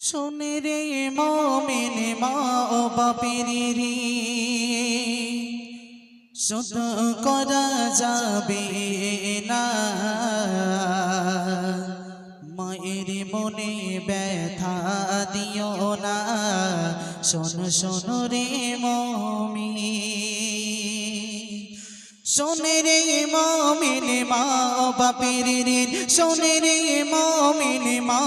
শোনে রে মমিন মা ও বাপের শুধ করা যাবে না। মায়ের মনে ব্যথা দিও না। শোন শোন রে মমি শোনে রে মমিন মা বাপের ঋণ, শোনে রে মমিন মা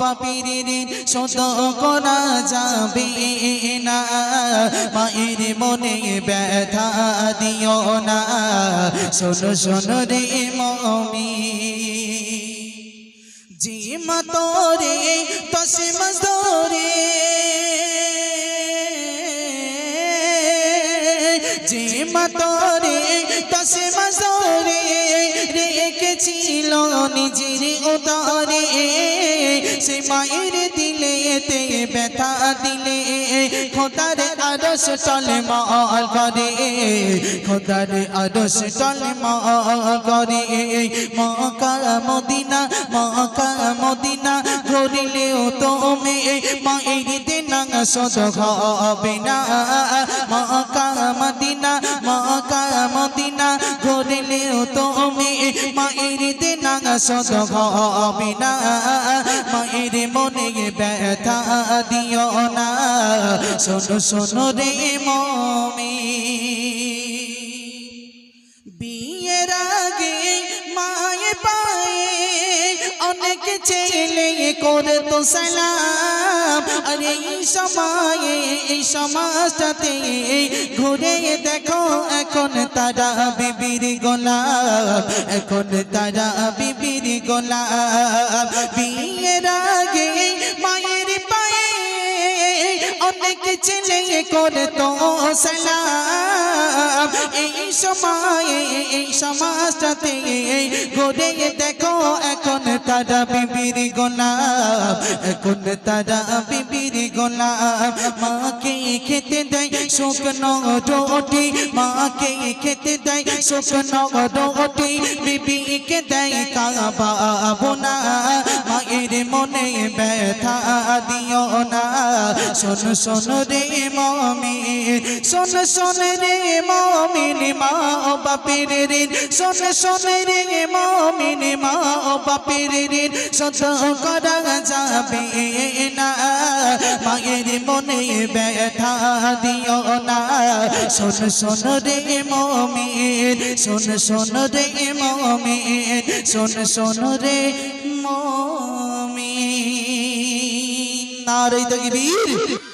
বাপের ঋণ। শত করা যাবে না, মায়ের মনে ব্যথা দিও না। শোনো শোনো মমি জি মতরে তসে মজদরে যে মতরে তসে মজদরে রেখেছিল নিজের উদরে। সে মায়ের দিলে এতে ব্যথা দিলে, খোদার আরস চলে মল করে। খোদার আরস চলে মল করে। মকা মদিনা মকা মদিনা, ঘুরিলেও তুমি মায়ের দিনা হবে না। দিনা সদ হবে না মায়ের মনে ব্যথা দিও না। শোনো শোনো রে মমি। অনেক ছেলে করে তো সালাম। আর এই সময়ে, এই সমাজটাতে ঘুরে দেখো, এখন তারা বিবির গোলাপ এখন তারা বিবির গোলাপ বিয়ের আগে মায়ের পায়ে অনেক ছেলে করে তো সালাম। এই সময়ে, এই সমাজটাতে ঘুরে দেখো তারা বিবির গোলাম, এখন তারা বিবির গোলাম। মাকে খেতে দেয় শুকনো রুটি, মাকে খেতে দেয় শুকনো রুটি। বিবিকে দেয় কাবা বোনা। মায়ের মনে ব্যথা দিও না। শোন শোন রে মমি শোন শোন রে মমিন, মা ও বাপের ঋণ। শোন শোন রে মমিন, মা ও বাপের ঋণ। শত করা যাবে না। মায়ের মনে ব্যথা দিও না। শোন শোন রে মমিন, শোন শোন রে মমিন, শোন শোন রে মমিন। নারী তকবীর।